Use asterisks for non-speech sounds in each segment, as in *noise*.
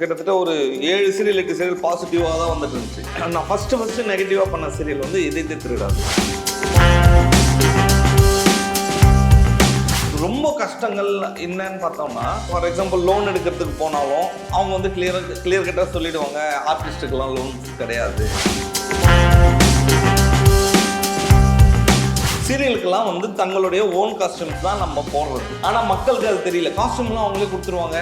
கிட்டத்தட்ட ஒரு ஏழு சீரியல் எட்டு சீரியல் பாசிட்டிவாக தான் வந்துட்டு இருந்துச்சு. நான் ஃபஸ்ட்டு ஃபஸ்ட்டு நெகட்டிவாக பண்ண சீரியல் வந்து இதயத்தை திருடாது. ரொம்ப கஷ்டங்கள் என்னன்னு பார்த்தோம்னா ஃபார் எக்ஸாம்பிள் லோன் எடுக்கிறதுக்கு போனாலும் அவங்க வந்து கிளியர் கிளியர் கட்டாக சொல்லிடுவாங்க. ஆர்டிஸ்ட்டுக்கெல்லாம் லோன் கிடையாது. சீரியலுக்கெல்லாம் வந்து தங்களுடைய ஓன் காஸ்டியூம்ஸ் தான் நம்ம போடுறது. ஆனால் மக்களுக்கு அது தெரியல. காஸ்டியூம்லாம் அவங்களே கொடுத்துருவாங்க.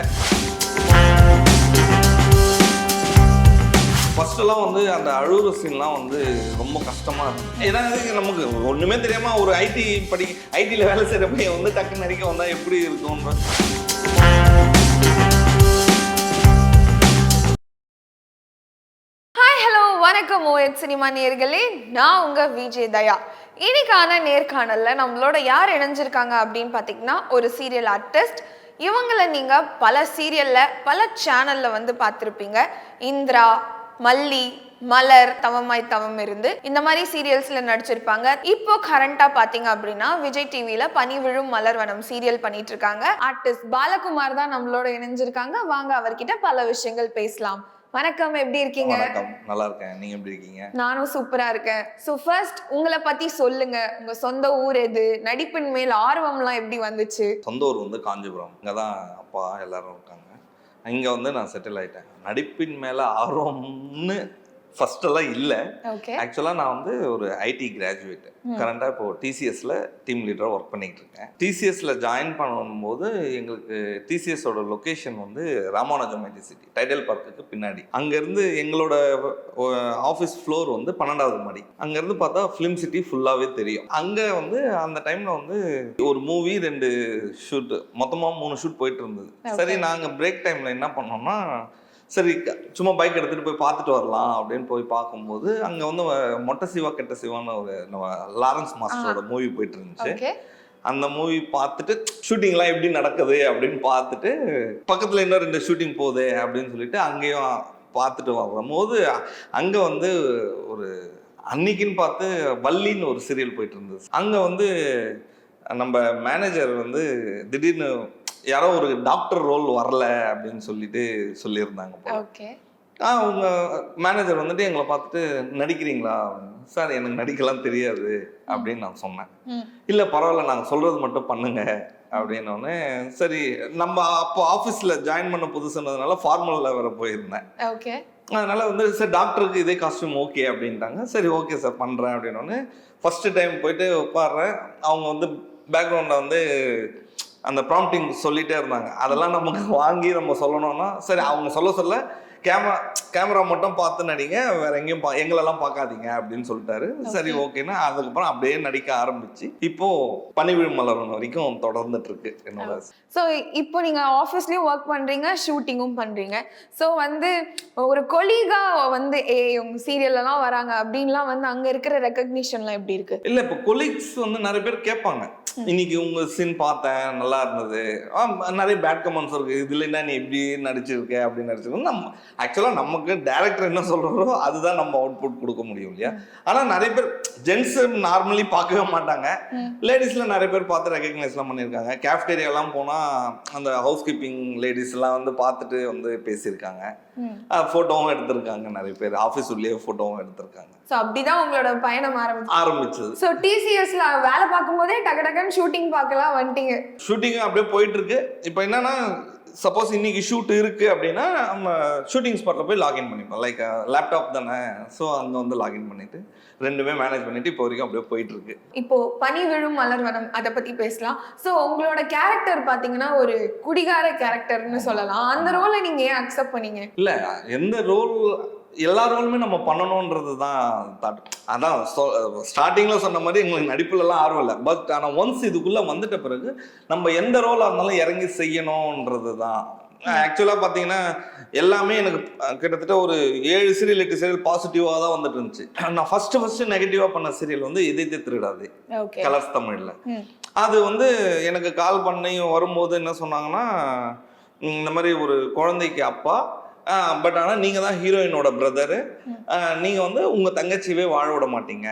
ஃபர்ஸ்டெல்லாம் வந்து அந்த அழுகுற சீன்லாம் வந்து ரொம்ப கஷ்டமாக இருக்கும் ஏன்னா நமக்கு ஒன்றுமே தெரியாமல் ஒரு ஐடி படி ஐடியில் வேலை செய்கிற பையன் வந்து டக்கு நடிக்க வந்தால் எப்படி இருக்கும்ன்ற. ஹாய் ஹலோ வணக்கம் ஓஎட் சினிமா நேர்களே. நான் உங்கள் விஜய் தயா இன்னைக்கான நேர்காணலில் நம்மளோட யார் இணைஞ்சிருக்காங்க அப்படின்னு பார்த்தீங்கன்னா ஒரு சீரியல் ஆர்டிஸ்ட் இவங்களை நீங்கள் பல சீரியலில் பல சேனலில் வந்து பார்த்துருப்பீங்க. இந்திரா மல்லி மலர் தவமாய் தவம் இருந்து இந்த மாதிரி சீரியல்ஸ்ல நடிச்சிருப்பாங்க. இப்போ கரண்டா பாத்தீங்க அப்படின்னா விஜய் டிவில பனி விழும் மலர்வனம் சீரியல் பண்ணிட்டு இருக்காங்க ஆர்டிஸ்ட் பாலகுமார் தான் நம்மளோட இணைஞ்சிருக்காங்க. வாங்க அவர்கிட்ட பல விஷயங்கள் பேசலாம். வணக்கம் எப்படி இருக்கீங்க? வணக்கம். நல்லா இருக்கேன். நீங்க எப்படி இருக்கீங்க? நானும் சூப்பரா இருக்கேன். ஸோ ஃபர்ஸ்ட் உங்களை பத்தி சொல்லுங்க. உங்க சொந்த ஊர் எது? நடிப்பின் மேல் ஆர்வம்லாம் எப்படி வந்துச்சு? சொந்த ஊர் வந்து காஞ்சிபுரம். இங்கே தான் அப்பா எல்லாரும் இருக்காங்க. இங்கே வந்து நான் செட்டில் ஆகிட்டேன் நடிப்பின் மேலே ஆர்வம்னு ஃபர்ஸ்ட் எல்லாம் இல்லை ஆக்சுவலாக நான் வந்து ஒரு ஐடி கிராஜுவேட் கரண்டாக இப்போ டிசிஎஸ்ல டீம் லீடராக ஒர்க் பண்ணிட்டு இருக்கேன். டிசிஎஸ்ல ஜாயின் பண்ணும்போது எங்களுக்கு டிசிஎஸோட லொக்கேஷன் வந்து ராமானுஜம் ஐடி சிட்டி டைடல் பார்க்குக்கு பின்னாடி. அங்கேருந்து எங்களோட ஆஃபீஸ் ஃப்ளோர் வந்து பன்னெண்டாவது மாடி. அங்கேருந்து பார்த்தா ஃபிலிம் சிட்டி ஃபுல்லாகவே தெரியும். அங்கே வந்து அந்த டைமில் வந்து ஒரு மூவி ரெண்டு ஷூட் மொத்தமாக மூணு ஷூட் போயிட்டு இருந்தது. சரி நாங்கள் பிரேக் டைமில் என்ன பண்ணோம்னா சரி சும்மா பைக் எடுத்துகிட்டு போய் பார்த்துட்டு வரலாம் அப்படின்னு போய் பார்க்கும்போது அங்கே வந்து மொட்டை சிவா கெட்ட சிவான்னு ஒரு நம்ம லாரன்ஸ் மாஸ்டரோட மூவி போயிட்டு இருந்துச்சு. அந்த மூவி பார்த்துட்டு ஷூட்டிங்லாம் எப்படி நடக்குது அப்படின்னு பார்த்துட்டு பக்கத்தில் இன்னும் ரெண்டு ஷூட்டிங் போகுது அப்படின்னு சொல்லிட்டு அங்கேயும் பார்த்துட்டு வரும்போது அங்கே வந்து ஒரு அன்னைக்குன்னு பார்த்து வள்ளின்னு ஒரு சீரியல் போயிட்டு இருந்தது. அங்கே வந்து நம்ம மேனேஜர் வந்து திடீர்னு யாரோ ஒரு டாக்டர் ரோல் வரல அப்படின்னு சொல்லிட்டு சொல்லியிருந்தாங்க. ஓகே ஆ உங்க மேனேஜர் வந்துட்டு எங்களை பார்த்துட்டு நடிக்கிறீங்களா? சார் எனக்கு நடிக்கலாம் தெரியாது அப்படின்னு நான் சொன்னேன். இல்லை பரவாயில்ல நாங்கள் சொல்றது மட்டும் பண்ணுங்க அப்படின்னோடனே சரி நம்ம அப்போ ஆஃபீஸில் ஜாயின் பண்ண புதுசுன்றதுனால ஃபார்மலில் வேற போயிருந்தேன். ஓகே அதனால வந்து சார் டாக்டருக்கு இதே காஸ்டியூம் ஓகே அப்படின்ட்டாங்க. சரி ஓகே சார் பண்ணுறேன் அப்படின்னோடனே ஃபஸ்ட்டு டைம் போயிட்டு உட்காடுறேன் அவங்க வந்து பேக்ரவுண்டில் வந்து அந்த ப்ராம்ப்டிங் சொல்லிட்டே இருந்தாங்க. அதெல்லாம் நமக்கு வாங்கி நம்ம சொல்லணும்னா சரி அவங்க சொல்ல சொல்ல கேமரா கேமரா மட்டும் பார்த்து நடிங்க வேற எங்கேயும் பா எங்களெல்லாம் பார்க்காதீங்க அப்படின்னு சொல்லிட்டாரு. சரி ஓகேன்னா அதுக்கப்புறம் அப்படியே நடிக்க ஆரம்பிச்சு இப்போ பனிவிழ் மலரன் வரைக்கும் தொடர்ந்துட்டு இருக்கு என்னோட ஸோ இப்போ நீங்க ஆஃபீஸ்லயும் ஒர்க் பண்றீங்க ஷூட்டிங்கும் பண்றீங்க. ஸோ வந்து ஒரு கொலீகா வந்து ஏ உங்க சீரியல்லாம் வராங்க அப்படின்லாம் வந்து அங்க இருக்கிற ரெக்கக்னிஷன்லாம் எப்படி இருக்கு? இல்ல இப்போ கொலீக்ஸ் வந்து நிறைய பேர் கேட்பாங்க. இன்னைக்கு உங்க சீன் பார்த்தேன் நல்லா இருந்தது. நிறைய பேட் கமெண்ட்ஸ் இருக்கு. இதுல என்ன நீ இப்படி நடிச்சிருக்க அப்படின்னு நடிச்சிருக்கோம் நம்ம ஆக்சுவலா நமக்கு டேரக்டர் என்ன சொல்றாரோ அதுதான் நம்ம அவுட்புட் கொடுக்க முடியும் இல்லையா? ஆனா நிறைய பேர் ஜென்ஸ் நார்மலி பார்க்கவே மாட்டாங்க. லேடிஸ்ல நிறைய பேர் பார்த்து ரெகக்னைஸ்லாம் பண்ணியிருக்காங்க. கேஃப்டேரியாலாம் போனா அந்த ஹவுஸ் கீப்பிங் லேடிஸ் எல்லாம் வந்து பார்த்துட்டு வந்து பேசியிருக்காங்க. ஃபோட்டோவும் எடுத்திருக்காங்க நிறைய பேர். ஆஃபீஸ் உள்ளேயே ஃபோட்டோவும் எடுத்திருக்காங்க. ஸோ அப்படிதான் உங்களோட பயணம் ஆரம்பிச்சு ஆரம்பிச்சது. ஸோ டிசிஎஸ்ல வேலை பார்க்கும்போதே டக்கு டக்குன்னு ஷூட்டிங் பார்க்கலாம் வந்துட்டீங்க. ஷூட்டிங் அப்படியே போயிட்டு இருக்கு. இப்போ என்னன்னா சப்போஸ் இன்னைக்கு ஷூட் இருக்கு அப்படின்னா நம்ம ஷூட்டிங் ஸ்பாட்டில் போய் லாகின் பண்ணிப்போம். லைக் லேப்டாப் தானே. ஸோ அங்கே வந்து லாகின் பண்ணிட்டு ரெண்டுமே மேனேஜ் பண்ணிட்டு இப்போ வரைக்கும் அப்படியே போயிட்டு இருக்கு இப்போ பனி விழும் மலர்வனம் அதை பத்தி பேசலாம். ஸோ உங்களோட கேரக்டர் பாத்தீங்கன்னா ஒரு குடிகார கேரக்டர்னு சொல்லலாம். அந்த ரோலை நீங்க ஏன் அக்செப்ட் பண்ணீங்க? இல்லை எந்த ரோல் எல்லா ரோலுமே நம்ம பண்ணணுன்றது தான் தாட் அதான் ஸ்டார்டிங்கில் சொன்ன மாதிரி எங்களுக்கு நடிப்புலலாம் ஆர்வம் இல்லை. பட் ஆனால் ஒன்ஸ் இதுக்குள்ளே வந்துட்ட பிறகு நம்ம எந்த ரோலாக இருந்தாலும் இறங்கி செய்யணுன்றது தான். ஆக்சுவலாக பார்த்தீங்கன்னா எல்லாமே எனக்கு கிட்டத்தட்ட ஒரு ஏழு சீரியல் எட்டு சீரியல் பாசிட்டிவாக தான் வந்துட்டு இருந்துச்சு. நான் ஃபஸ்ட்டு ஃபஸ்ட்டு நெகட்டிவாக பண்ண சீரியல் வந்து இதயத்தை திருடாது. கலர்ஸ் தமிழில். அது வந்து எனக்கு கால் பண்ணி வரும்போது என்ன சொன்னாங்கன்னா இந்த மாதிரி ஒரு குழந்தைக்கு அப்பா பட் ஆனால் நீங்கள் தான் ஹீரோயினோட பிரதரு. நீங்கள் வந்து உங்கள் தங்கச்சியவே வாழ விட மாட்டீங்க.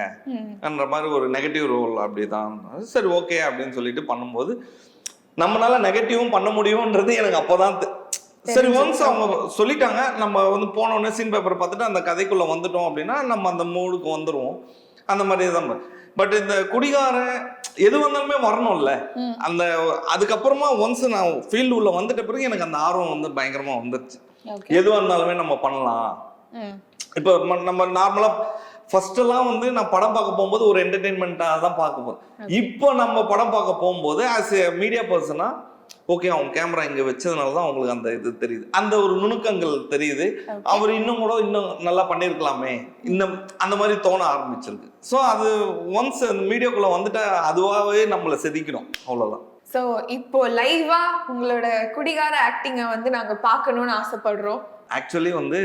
என்ற மாதிரி ஒரு நெகட்டிவ் ரோல் அப்படிதான். சரி ஓகே அப்படின்னு சொல்லிட்டு பண்ணும்போது நம்மளால நெகட்டிவும் பண்ண முடியும்ன்றது எனக்கு அப்போதான் சரி ஒன்ஸ் அவங்க சொல்லிட்டாங்க நம்ம வந்து போன உடனே சீன் பேப்பர் பார்த்துட்டு அந்த கதைக்குள்ள வந்துட்டோம் அப்படின்னா நம்ம அந்த மூடுக்கு வந்துருவோம். அந்த மாதிரி தான். பட் இந்த குடிகாரன் எது வந்தாலுமே வரணும்ல. அந்த அதுக்கப்புறமா ஒன்ஸ் நான் ஃபீல்டு உள்ள வந்துட்ட பிறகு எனக்கு அந்த ஆர்வம் வந்து பயங்கரமா வந்துருச்சு. ஓகே எது வந்தாலுமே நம்ம பண்ணலாம். இப்போ நம்ம நார்மலா ஃபர்ஸ்ட் எல்லாம் வந்து நான் படம் பார்க்க போகும்போது ஒரு என்டர்டெயின்மெண்ட்டாக தான் பார்க்க போகுது இப்போ நம்ம படம் பார்க்க போகும்போது as a media persona okay அவங்க கேமரா இங்க வச்சதுனால தான் அவங்களுக்கு அந்த இது தெரியுது. அந்த ஒரு நுணுக்கங்கள் தெரியுது. அவர் இன்னும் கூட இன்னும் நல்லா பண்ணியிருக்கலாமே. இந்த அந்த மாதிரி தோண ஆரம்பிச்சிருக்கு. ஸோ அது ஒன்ஸ் அந்த மீடியாக்குள்ள வந்துட்டா அதுவாகவே நம்மளை செதுக்கிடும். அவ்வளோதான் ஸோ இப்போ லைவா உங்களோட குடிகார ஆக்டிங்கை வந்து நாங்க பார்க்கணும்னு ஆசைப்படுறோம். ஆக்சுவலி வந்து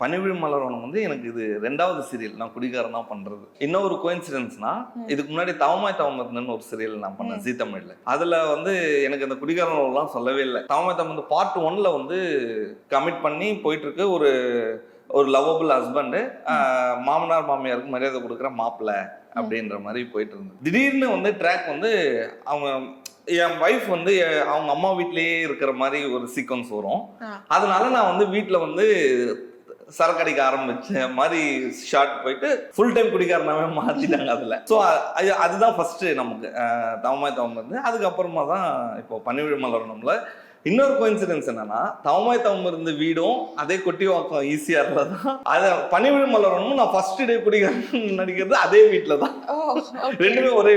பனிவிழி மலரவனம் வந்து எனக்கு இது ரெண்டாவது சீரியல் நான் குடிகாரன் தான் பண்றது. இன்னொரு கோயின்சிடன்ஸ்னா இதுக்கு முன்னாடி தவமாய் தவமருந்துன்னு ஒரு சீரியல் நான் பண்ணேன் ஜீ தமிழ்ல. அதுல வந்து எனக்கு அந்த குடிகாரன் எல்லாம் சொல்லவே இல்லை. தவமாய் தவமருந்து பார்ட் ஒன்ல வந்து கமிட் பண்ணி போயிட்டு இருக்கு ஒரு ஒரு லவ்வபிள் ஹஸ்பண்டு மாமனார் மாமியாருக்கு மரியாதை கொடுக்குற மாப்பிள்ளை அப்படின்ற மாதிரி போயிட்டு இருந்தது திடீர்னு வந்து ட்ராக் வந்து அவங்க என் ஒய்ஃப் வந்து அவங்க அம்மா வீட்லயே இருக்கிற மாதிரி ஒரு சீக்வன்ஸ் வரும். அதனால நான் வந்து வீட்டில் வந்து சரக்கு அடிக்க ஆரம்பிச்ச மாதிரி ஷார்ட் போயிட்டு ஃபுல் டைம் குடிக்காரனாவே மாத்திட்டாங்க அதுல. ஸோ அதுதான் ஃபர்ஸ்ட் நமக்கு தவமாய் தவம் இருந்து அதுக்கப்புறமா தான் இப்போ பனிவிழி மலரணும்ல. இன்னொரு கோயின்சிடன்ஸ் என்னன்னா தவமாய் தவம் இருந்த வீடும் அதே கொட்டி வாக்கம் ஈஸியார்ல தான் அது பனிவிழி மலரணும் நான் ஃபர்ஸ்ட் டே குடிக்காரன் நடிக்கிறது அதே வீட்டில் தான் ரெண்டுமே ஒரே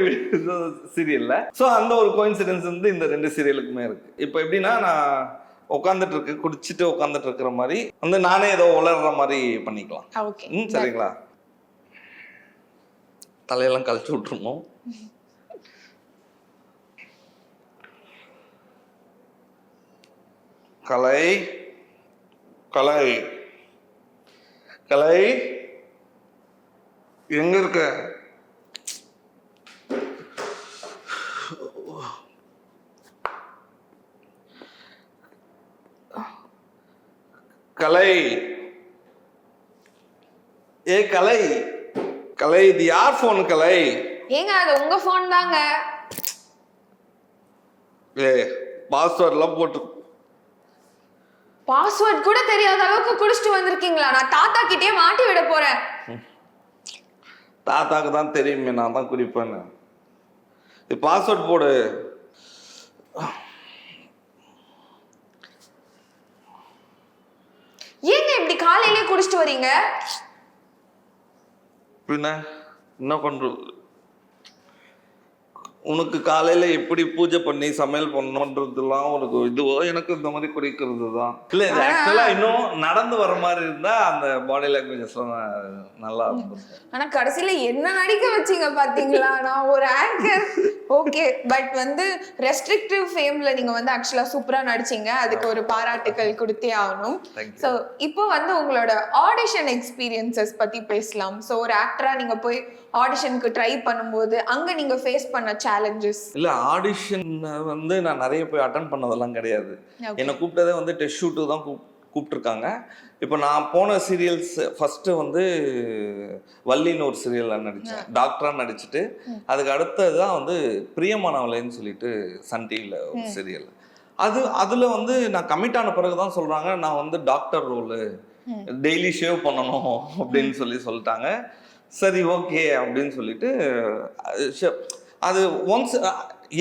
சீரியல்ல ஸோ அந்த ஒரு கோயின்சிடன்ஸ் வந்து இந்த ரெண்டு சீரியலுக்குமே இருக்கு. இப்போ எப்படின்னா நான் உட்காந்துட்டு இருக்கு குடிச்சிட்டு உட்காந்துட்டு இருக்கிற மாதிரி வந்து நானே ஏதோ உளர்ற மாதிரி பண்ணிக்கலாம். ம் சரிங்களா? தலையெல்லாம் கழிச்சு விட்டுருணும் கலை கலை கலை. எங்க இருக்க? கலை. ஏ கலை. கலை இது யார் ஃபோன் கலை? ஏங்க அது உங்க ஃபோன் தாங்க. ஏ பாஸ்வேர்ட்லாம் போட்டு பாஸ்வேர்ட் கூட தெரியாத அளவுக்கு குடிச்சிட்டு வந்திருக்கீங்களா? நான் தாத்தா கிட்டயே மாட்டி விட போறேன். தாத்தாக்கு தான் தெரியுமே நான் தான் குடிப்பேன்னு. பாஸ்வேர்ட் போடு. ஏங்க இப்படி காலையிலே குடிச்சிட்டு வரீங்க? பின்ன என்ன பண்றது? உனக்கு காலையில எப்படி பூஜை பண்ணி சமையல் பண்ணணுன்றதுலாம் உனக்கு இதுவோ எனக்கு இந்த மாதிரி குடிக்கிறது தான் இல்ல இது ஆக்சுவலா இன்னும் நடந்து வர மாதிரி இருந்தா அந்த பாடி லாங்குவேஜஸ் நல்லா இருக்கும். ஆனா கடைசியில என்ன நடிக்க வச்சீங்க பாத்தீங்களா? நான் ஒரு ஆங்கர் ஓகே பட் வந்து ரெஸ்ட்ரிக்டிவ் ஃபேம்ல நீங்க வந்து ஆக்சுவலா சூப்பரா நடிச்சீங்க. அதுக்கு ஒரு பாராட்டுக்கள் கொடுத்தே ஆகணும். ஸோ இப்போ வந்து உங்களோட ஆடிஷன் எக்ஸ்பீரியன்சஸ் பத்தி பேசலாம். ஸோ ஒரு ஆக்டரா நீங்க போய் ஆடிஷனுக்கு ட்ரை பண்ணும்போது அங்க நீங்க ஃபேஸ் பண்ண சேலஞ்சஸ் இல்ல ஆடிஷன் வந்து நான் நிறைய போய் அட்டன் பண்ணதெல்லாம் கிடையாது. என்னை கூப்பிட்டதே வந்து டெஸ்ட் ஷூட்டு தான் கூப் கூப்பிட்டுருக்காங்க. இப்போ நான் போன சீரியல்ஸ் ஃபஸ்ட்டு வந்து வள்ளின்னு ஒரு சீரியலில் நடித்தேன் டாக்டராக நடிச்சுட்டு அதுக்கு அடுத்தது தான் வந்து பிரியமானவளேன்னு சொல்லிட்டு சன் டிவியில் ஒரு சீரியல் அது அதில் வந்து நான் கமிட் ஆன பிறகு தான் சொல்கிறாங்க நான் வந்து டாக்டர் ரோலு டெய்லி ஷேவ் பண்ணணும் அப்படின்னு சொல்லி சொல்லிட்டாங்க. சரி ஓகே அப்படின்னு சொல்லிட்டு அது ஒன்ஸ்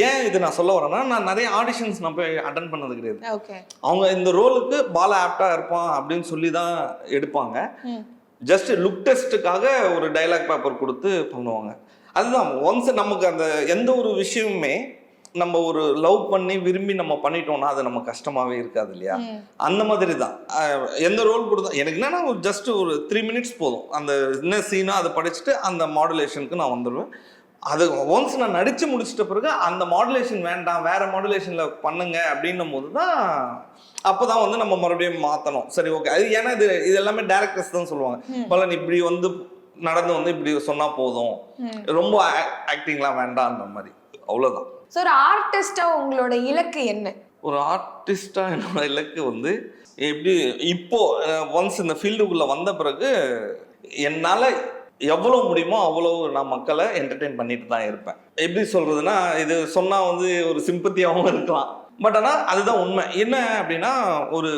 ஏன் இது நான் சொல்ல வரேன்னா நான் நிறைய ஆடிஷன்ஸ் நான் போய் அட்டன் பண்ணது கிடையாது. அவங்க இந்த ரோலுக்கு பால ஆப்டா இருப்பான் அப்படின்னு சொல்லி தான் எடுப்பாங்க ஜஸ்ட் லுக் டெஸ்ட்டுக்காக ஒரு டைலாக் பேப்பர் கொடுத்து பண்ணுவாங்க. அதுதான் ஒன்ஸ் நமக்கு அந்த எந்த ஒரு விஷயமுமே நம்ம ஒரு லவ் பண்ணி விரும்பி நம்ம பண்ணிட்டோம்னா அது நம்ம கஷ்டமாவே இருக்காது இல்லையா? அந்த மாதிரி தான் எந்த ரோல் கொடுத்தா எனக்கு என்னன்னா ஒரு ஜஸ்ட் ஒரு த்ரீ மினிட்ஸ் போதும். அந்த என்ன சீனோ அதை படிச்சுட்டு அந்த மாடுலேஷனுக்கு நான் வந்துடுவேன். அது ஒன்ஸ் நான் நடிச்சு முடிச்சிட்ட பிறகு அந்த மாடுலேஷன் வேண்டாம் வேற மாடுலேஷன்ல பண்ணுங்க அப்படின்னும் போது தான் அப்பதான் வந்து நம்ம மறுபடியும் மாத்தணும். சரி ஓகே அது ஏன்னா இது இது எல்லாமே டேரக்டர்ஸ் தான் சொல்லுவாங்க. பலன் இப்படி வந்து நடந்து வந்து இப்படி சொன்னா போதும். ரொம்ப ஆக்டிங்லாம் வேண்டாம்ன்ற மாதிரி. அவ்வளவுதான். ஸோ ஒரு ஆர்டிஸ்டா உங்களோட இலக்கு என்ன? ஒரு ஆர்டிஸ்டா என்னோட இலக்கு வந்து எப்படி இப்போ ஒன்ஸ் இந்த ஃபீல்டுக்குள்ள வந்த பிறகு என்னால எவ்வளவு முடியுமோ அவ்வளவு நான் மக்களை என்டர்டெயின் பண்ணிட்டு தான் இருப்பேன். எப்படி சொல்றதுன்னா இது சொன்னா வந்து ஒரு சிம்பத்தியாகவும் இருக்கலாம். பட் ஆனால் அதுதான் உண்மை. என்ன அப்படின்னா ஒரு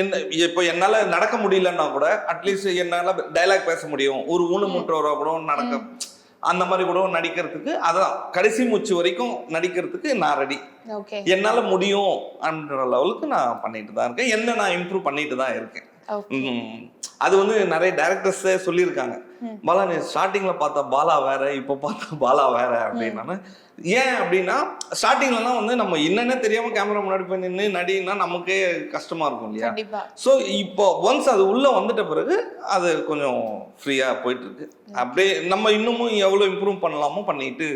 என்ன இப்போ என்னால் நடக்க முடியலன்னா கூட அட்லீஸ்ட் என்னால் டைலாக் பேச முடியும். ஒரு ஊனமுற்றவரா கூட நடக்க அந்த மாதிரி கூட நடிக்கிறதுக்கு அதான் கடைசி மூச்சு வரைக்கும் நடிக்கிறதுக்கு நான் ரெடி என்னால முடியும் அப்படின்ற லெவலுக்கு நான் பண்ணிட்டு தான் இருக்கேன். என்ன நான் இம்ப்ரூவ் பண்ணிட்டு தான் இருக்கேன். அது வந்து நிறைய டேரக்டர்ஸே சொல்லியிருக்காங்க. பாலா நீ ஸ்டார்டிங்ல பார்த்த பாலா வேற இப்போ பார்த்த பாலா வேற அப்படின்னா ஏன் அப்படின்னா ஸ்டார்டிங்லலாம் வந்து நம்ம என்னன்னே தெரியாம கேமரா முன்னாடி போய் நின்று நடினா நமக்கே கஷ்டமா இருக்கும் இல்லையா? ஸோ இப்போ ஒன்ஸ் அது உள்ள வந்துட்ட பிறகு அது கொஞ்சம் ஃப்ரீயா போயிட்டு இருக்கு. அப்படியே நம்ம இன்னமும் எவ்வளோ இம்ப்ரூவ் பண்ணலாமோ பண்ணிட்டு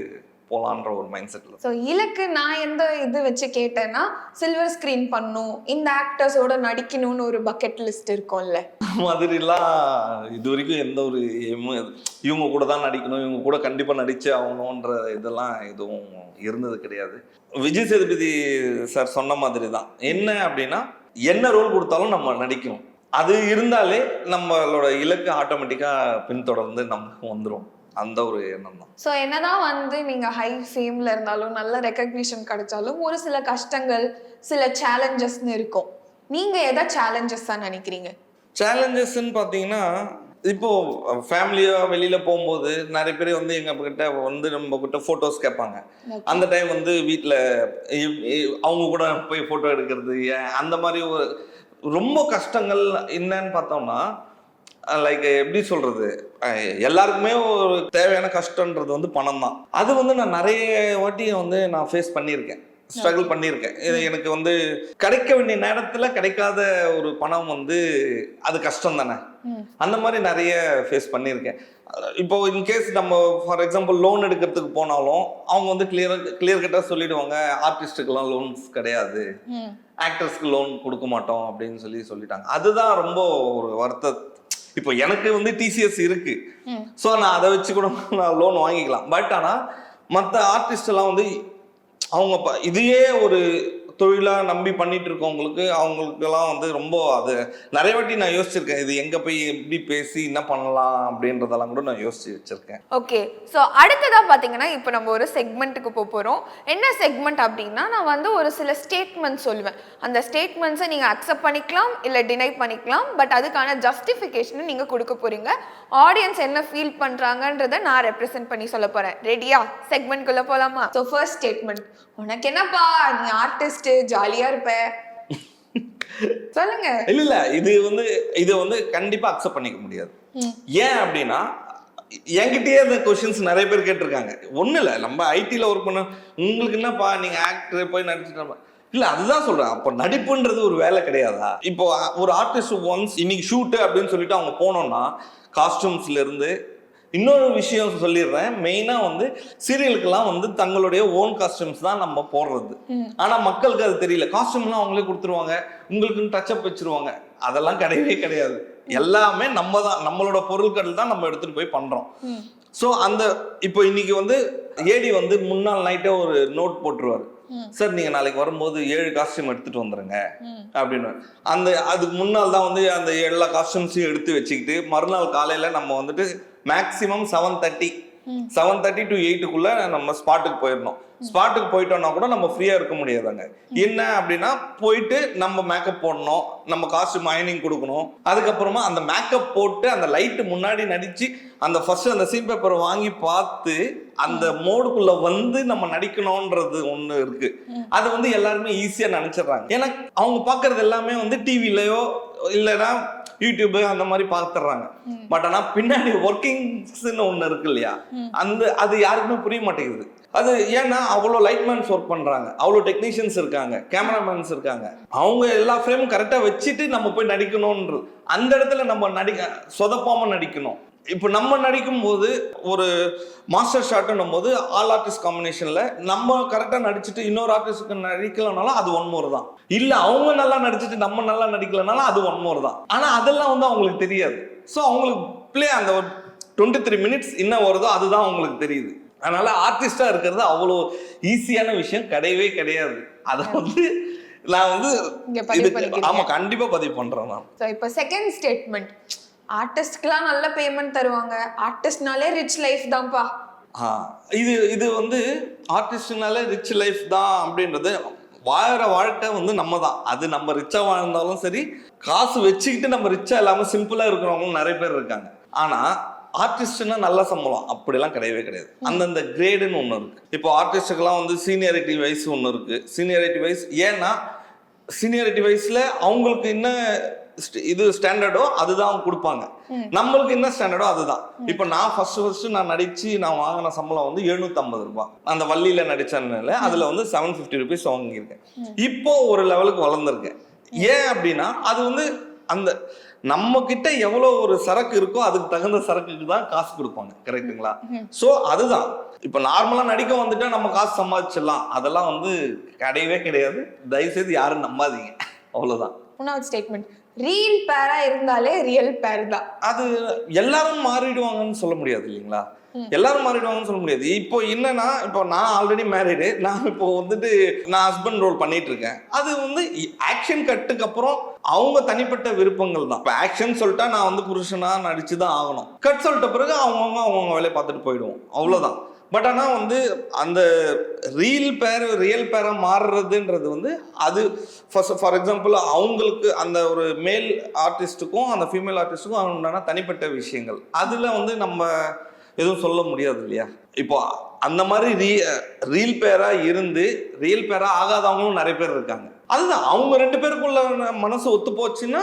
போலான்ற ஒரு மைண்ட் செட்ல ஸோ இலக்கு நான் எந்த இது வச்சு கேட்டேன்னா சில்வர் ஸ்கிரீன் பண்ணும் இந்த ஆக்டர்ஸோட நடிக்கணும்னு ஒரு பக்கெட் லிஸ்ட் இருக்கும்ல. மாதிரிலாம் இது வரைக்கும் எந்த ஒரு இது- இவங்க கூட தான் நடிக்கணும் இவங்க கூட கண்டிப்பா நடிச்சே ஆகணுன்ற இதெல்லாம் எதுவும் இருந்தது கிடையாது. விஜய் சேதுபதி சார் சொன்ன மாதிரி தான் என்ன அப்படின்னா என்ன ரோல் கொடுத்தாலும் நம்ம நடிக்கணும். அது இருந்தாலே நம்மளோட இலக்கு ஆட்டோமேட்டிக்கா பின்தொடர்ந்து நமக்கு வந்துடும் அந்த ஒரு எண்ணம் தான் ஸோ என்னதான் வந்து நீங்க ஹை ஃபேம்ல இருந்தாலும் நல்ல ரெக்கக்னிஷன் கிடைச்சாலும் ஒரு சில கஷ்டங்கள் சில சேலஞ்சஸ்னு இருக்கும். நீங்க எதை சேலஞ்சஸ் தான் நினைக்கிறீங்க? சேலஞ்சஸ்ன்னு பார்த்தீங்கன்னா இப்போ ஃபேமிலியா வெளியில போகும்போது நிறைய பேர் வந்து எங்க கிட்ட வந்து நம்ம கிட்ட போட்டோஸ் கேட்பாங்க. அந்த டைம் வந்து வீட்டில் அவங்க கூட போய் ஃபோட்டோ எடுக்கிறது அந்த மாதிரி ஒரு ரொம்ப கஷ்டங்கள் என்னன்னு பார்த்தோம்னா லைக் எப்படி சொல்றது? எல்லாருக்குமே ஒரு தேவையான கஷ்டன்றது வந்து பணம் தான் அது வந்து நான் நிறைய வாட்டி வந்து நான் ஃபேஸ் பண்ணியிருக்கேன். ஸ்ட்ரகிள் பண்ணியிருக்கேன். இது எனக்கு வந்து கிடைக்க வேண்டிய நேரத்தில் கிடைக்காத ஒரு பணம் வந்து அது கஷ்டம் தானே. அந்த மாதிரி நிறைய ஃபேஸ் பண்ணியிருக்கேன். இப்போ இன்கேஸ் நம்ம ஃபார் எக்ஸாம்பிள் லோன் எடுக்கிறதுக்கு போனாலும் அவங்க வந்து கிளியர் கிளியர் கட்டாக சொல்லிடுவாங்க. ஆர்டிஸ்ட்டுக்கெல்லாம் லோன்ஸ் கிடையாது. ஆக்டர்ஸ்க்கு லோன் கொடுக்க மாட்டோம் அப்படின்னு சொல்லி சொல்லிட்டாங்க. அதுதான் ரொம்ப ஒரு வருத்த இப்போ எனக்கு வந்து டிசிஎஸ் இருக்கு. ஸோ நான் அதை வச்சு கூட *laughs* நான் லோன் வாங்கிக்கலாம். பட் ஆனால் மற்ற ஆர்டிஸ்ட் எல்லாம் வந்து அவங்க இதையே ஒரு தொழிலாக நம்பி பண்ணிட்டு இருக்கவங்களுக்கு அவங்களுக்கெல்லாம் வந்து ரொம்ப அது நிறைய வாட்டி நான் யோசிச்சிருக்கேன் இது எங்கே போய் எப்படி பேசி என்ன பண்ணலாம் அப்படின்றதெல்லாம் கூட நான் யோசிச்சு வச்சிருக்கேன். ஓகே ஸோ அடுத்ததாக பார்த்தீங்கன்னா இப்போ நம்ம ஒரு செக்மெண்ட்டுக்கு போக போகிறோம் என்ன செக்மெண்ட் அப்படின்னா நான் வந்து ஒரு சில ஸ்டேட்மெண்ட் சொல்லுவேன். அந்த ஸ்டேட்மெண்ட்ஸை நீங்கள் அக்செப்ட் பண்ணிக்கலாம் இல்லை டினை பண்ணிக்கலாம் பட் அதுக்கான ஜஸ்டிஃபிகேஷனை நீங்கள் கொடுக்க போகிறீங்க ஆடியன்ஸ் என்ன ஃபீல் பண்ணுறாங்கன்றதை நான் ரெப்ரசென்ட் பண்ணி சொல்ல போகிறேன் ரெடியா செக்மெண்ட்குள்ளே போகலாமா ஸோ ஃபர்ஸ்ட் ஸ்டேட்மெண்ட் உனக்கு என்னப்பா நீ ஆர்டிஸ்ட்டு ஜாலியாக இருப்ப. சொல்லுங்க. இல்ல இல்ல இது வந்து இது வந்து கண்டிப்பா அக்செப்ட் பண்ணிக்க முடியாது. ஏன் அப்படின்னா என்கிட்டயே அந்த கொஷின்ஸ் நிறைய பேர் கேட்டிருக்காங்க. ஒண்ணும் இல்ல நம்ம ஐடில ஒர்க் பண்ண உங்களுக்கு என்னப்பா நீங்க ஆக்டர் போய் நடிச்சுட்டு இல்ல அதுதான் சொல்றேன். அப்போ நடிப்புன்றது ஒரு வேலை கிடையாதா? இப்போ ஒரு ஆர்டிஸ்ட் ஒன்ஸ் இன்னைக்கு ஷூட்டு அப்படின்னு சொல்லிட்டு அவங்க போனோம்னா காஸ்டியூம்ஸ்ல இருந்து இன்னொரு விஷயம் சொல்லிடுறேன். மெயினா வந்து சீரியலுக்கெல்லாம் வந்து தங்களுடைய ஓன் காஸ்டியூம்ஸ் தான் நம்ம போடுறது. ஆனா மக்களுக்கு அது தெரியல. காஸ்டியூம்லாம் அவங்களே கொடுத்துருவாங்க. உங்களுக்குன்னு டச்சப் வச்சிருவாங்க. அதெல்லாம் கிடையவே கிடையாது. எல்லாமே நம்ம தான் நம்மளோட பொருட்கள் தான் நம்ம எடுத்துட்டு போய் பண்றோம். ம். ஸோ அந்த இப்போ இன்னைக்கு வந்து ஏடி வந்து முன்னாள் நைட்டே ஒரு நோட் போட்டுருவாரு. சார் நீங்க நாளைக்கு வரும்போது ஏழு காஸ்டியூம் எடுத்துட்டு வந்துருங்க. அப்படின்னு. அந்த அதுக்கு முன்னால் தான் வந்து அந்த எல்லா காஸ்டியூம்ஸையும் எடுத்து வச்சுக்கிட்டு மறுநாள் காலையில நம்ம வந்துட்டு maximum seven thirty seven thirty to எயிட்டுக்குள்ள நம்ம ஸ்பாட்டுக்கு போயிடணும். ஸ்பாட்டுக்கு போயிட்டோம்னா கூட நம்ம ஃப்ரீயா இருக்க முடியாதாங்க. என்ன அப்படின்னா போயிட்டு நம்ம மேக்கப் போடணும். நம்ம காஸ்டியூம் அயனிங் கொடுக்கணும். அதுக்கப்புறமா அந்த மேக்கப் போட்டு அந்த லைட்டு முன்னாடி நடிச்சு அந்த ஃபர்ஸ்ட் அந்த சீன் பேப்பரை வாங்கி பார்த்து அந்த மோடுக்குள்ள வந்து நம்ம நடிக்கணும்ன்றது ஒண்ணு இருக்கு. அது வந்து எல்லாருமே ஈஸியா நினைச்சிடுறாங்க. ஏன்னா அவங்க பார்க்கறது எல்லாமே வந்து டிவிலயோ இல்லைன்னா யூடியூப் அந்த மாதிரி பார்த்துடுறாங்க. பட் ஆனா பின்னாடி ஒர்க்கிங்ஸ்னு ஒண்ணு இருக்கு இல்லையா? அந்த அது யாருக்குமே புரிய மாட்டேங்குது. அது ஏன்னா அவ்வளோ லைட்மேன்ஸ் ஒர்க் பண்றாங்க. அவ்வளோ டெக்னீஷியன்ஸ் இருக்காங்க கேமராமேன்ஸ் இருக்காங்க. அவங்க எல்லா ஃப்ரேமும் கரெக்டாக வச்சுட்டு நம்ம போய் நடிக்கணும்ன்றது. அந்த இடத்துல நம்ம நடிக்க சொதப்பாம நடிக்கணும். இப்போ நம்ம நடிக்கும் போது ஒரு மாஸ்டர் ஷாட்னும் போது ஆல் ஆர்டிஸ்ட் காம்பினேஷன்ல நம்ம கரெக்டாக நடிச்சுட்டு இன்னொரு ஆர்டிஸ்டுக்கு நடிக்கலனாலும் அது ஒன் மோர் தான். இல்ல அவங்க நல்லா நடிச்சுட்டு நம்ம நல்லா நடிக்கலனாலும் அது ஒன் மோர் தான். ஆனா அதெல்லாம் வந்து அவங்களுக்கு தெரியாது. ஸோ அவங்களுக்கு ப்ளே அந்த ஒரு டுவெண்ட்டி த்ரீ மினிட்ஸ் என்ன வருதோ அதுதான் அவங்களுக்கு தெரியுது. அதனால ஆர்டிஸ்டா இருக்கிறது அவ்வளோ ஈஸியான விஷயம் கிடையவே கிடையாது. அதை வந்து நான் வந்து இங்க பதிவு இது பண்ணிக்கிறீங்க. ஆமா கண்டிப்பா பதிவு பண்றேன் நான். இப்போ செகண்ட் ஸ்டேட்மெண்ட் ஆர்டிஸ்ட்க்குலாம் நல்ல பேமெண்ட் தருவாங்க. ஆர்டிஸ்ட்னாலே ரிச் லைஃப் தான்ப்பா. இது இது வந்து ஆர்டிஸ்ட்னால ரிச் லைஃப் தான் அப்படின்றது வாழற வாழ்க்கை வந்து நம்ம தான் அது நம்ம ரிச்சா வாழ்ந்தாலும் சரி காசு வச்சுக்கிட்டு நம்ம ரிச்சா இல்லாம சிம்பிளா இருக்கிறவங்களும் நிறைய பேர் இருக்காங்க. ஆனா ஆர்டிஸ்ட்னா நல்ல சம்பளம். அப்படிலாம் கிடையவே கிடையாது. அந்தந்த கிரேடுன்னு ஒன்று இருக்கு. இப்போ ஆர்டிஸ்டுக்கெல்லாம் வந்து சீனியாரிட்டி வைஸ் ஒன்று இருக்கு. சீனியாரிட்டி வைஸ் ஏன்னா சீனியாரிட்டி வைஸ்ல அவங்களுக்கு st- இது ஸ்டாண்டர்டோ அதுதான் கொடுப்பாங்க. நம்மளுக்கு என்ன ஸ்டாண்டர்டோ அதுதான். இப்போ நான் ஃபர்ஸ்ட் ஃபர்ஸ்ட் நான் நடிச்சு நான் வாங்கின சம்பளம் வந்து 750 ரூபாய். அந்த வள்ளியில நடிச்சதுனால அதுல வந்து செவன் ஃபிஃப்டி ருபீஸ் வாங்கியிருக்கேன். இப்போ ஒரு லெவலுக்கு வளர்ந்துருக்கேன். ஏன் அப்படின்னா அது வந்து அந்த நம்ம கிட்ட எவ்வளவு ஒரு சரக்கு இருக்கோ அதுக்கு தகுந்த சரக்குக்கு தான் காசு கொடுப்பாங்க. கரெக்ட்டுங்களா? சோ அதுதான். இப்ப நார்மலா நடிக்க வந்துட்டா நம்ம காசு சம்பாதிச்சிடலாம். அதெல்லாம் வந்து கிடையவே கிடையாது. தயவுசெய்து யாரும் நம்பாதீங்க. அவ்வளவுதான். ஸ்டேட்மெண்ட் ரீல் பேரா இருந்தாலே ரியல் பேர் தான். அது எல்லாரும் மாறிடுவாங்கன்னு சொல்ல முடியாது இல்லைங்களா? எல்லாரும் மாறிடுவாங்கன்னு சொல்ல முடியாது. இப்போ என்னன்னா இப்போ நான் ஆல்ரெடி மேரிடு நான் இப்போ வந்துட்டு நான் ஹஸ்பண்ட் ரோல் பண்ணிட்டு இருக்கேன் அது வந்து ஆக்ஷன் கட்டுக்கு அப்புறம் அவங்க தனிப்பட்ட விருப்பங்கள் தான். இப்போ ஆக்ஷன் சொல்லிட்டா நான் வந்து புருஷனா நடிச்சு தான் ஆகணும். கட் சொல்லிட்ட பிறகு அவங்கவுங்க அவங்கவுங்க வேலையை பார்த்துட்டு போயிடுவோம். அவ்வளோதான் பட் ஆனால் வந்து அந்த ரீல் பேர் ரியல் பேராக மாறுறதுன்றது வந்து அது ஃபர்ஸ்ட் ஃபார் எக்ஸாம்பிள் அவங்களுக்கு அந்த ஒரு மேல் ஆர்டிஸ்ட்டுக்கும் அந்த ஃபீமேல் ஆர்டிஸ்ட்டுக்கும் உண்டான தனிப்பட்ட விஷயங்கள். அதில் வந்து நம்ம எதுவும் சொல்ல முடியாது இல்லையா? இப்போ அந்த மாதிரி ரீ ரீல் பேராக இருந்து ரியல் பேராக ஆகாதவங்களும் நிறைய பேர் இருக்காங்க. அதுதான் அவங்க ரெண்டு பேருக்குள்ள மனசு ஒத்து போச்சுன்னா